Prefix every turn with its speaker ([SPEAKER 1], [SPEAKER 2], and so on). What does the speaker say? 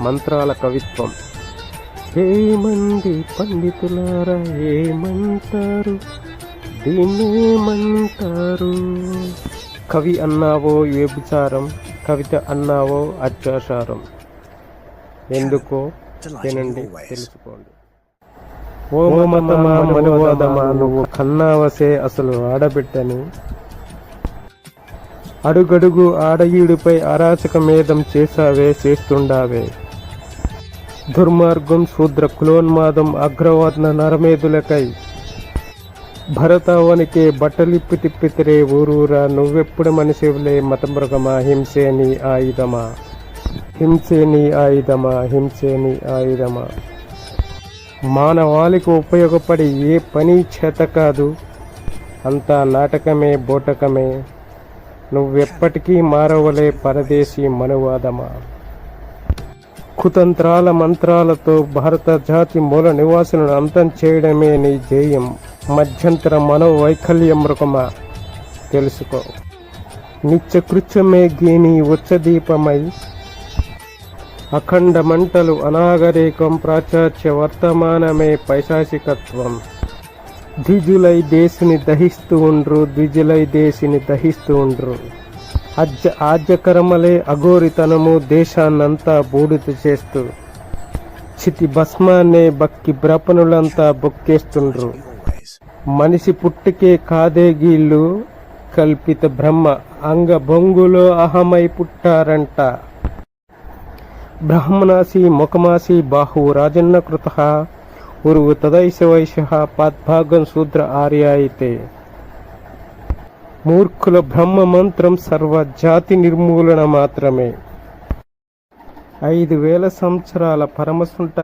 [SPEAKER 1] మంత్రాల కవిత్వం. ఏమంది పండితులారా ఏమంటారు దీన్నేమంటారు కవి అన్నావో వ్యభిచారం కవిత అన్నావో అత్యాచారం. ఎందుకో తినండి తెలుసుకోండి. ఓ మమతమా మనువాదమా నువ్వు కన్నావసే అసలు ఆడబిడ్డని. అడుగడుగు ఆడయుడిపై అరాచక మేధం చేసావే చేస్తుండావే. దుర్మార్గం శూద్ర కులోన్మాదం అగ్రవర్ణ నరమేధులకై. భరతావనికే బట్టలిప్పి తిప్పితిరే ఊరూరా నువ్వెప్పుడు మనిషివులే మతమృగమా హింసే నీ ఆయుధమా. హింసే నీ ఆయుధమా హింసేని ఆయుధమా. మానవాళికి ఉపయోగపడి ఏ పని చేత కాదు అంతా నాటకమే బోటకమే. నువ్వెప్పటికీ మారవలే పరదేశీ మనువాదమా? కుతంత్రాల మంత్రాలతో భారత జాతి మూల నివాసులను అంతం చేయడమే నీ ధ్యేయం. మధ్యంతర మనోవైకల్యం మృగమా? తెలుసుకో. నిత్యకృత్యమే గీని ఉచ్చదీపమై. అఖండ మంటలు అనాగరికం ప్రాచార్య వర్తమానమే పైశాచికత్వం ద్విజులై దేశిని దహిస్తూ ఉండ్రు ద్విజులై దేశిని దహిస్తూ ఉండ్రు. అజ్జ ఆజ్యకరమలే అఘోరితనము దేశాన్నంతా బూడిద చేస్తూ చితి భస్మాన్నే బక్కి బ్రపనులంతా బొక్కేస్తుండ్రు. మనిషి పుట్టుకే కాదే గీళ్ళు కల్పిత బ్రహ్మ అంగ బొంగులో అహమై పుట్టారంట. బ్రహ్మనాసి ముఖమాసి బాహు రాజన్న కృత ఉరువు తదైశ వైశ్య పాద్భాగం శూద్ర ఆర్య అయితే మూర్ఖుల బ్రహ్మ మంత్రం సర్వ జాతి నిర్మూలన మాత్రమే. ఐదు వేల సంవత్సరాల పరమసుంట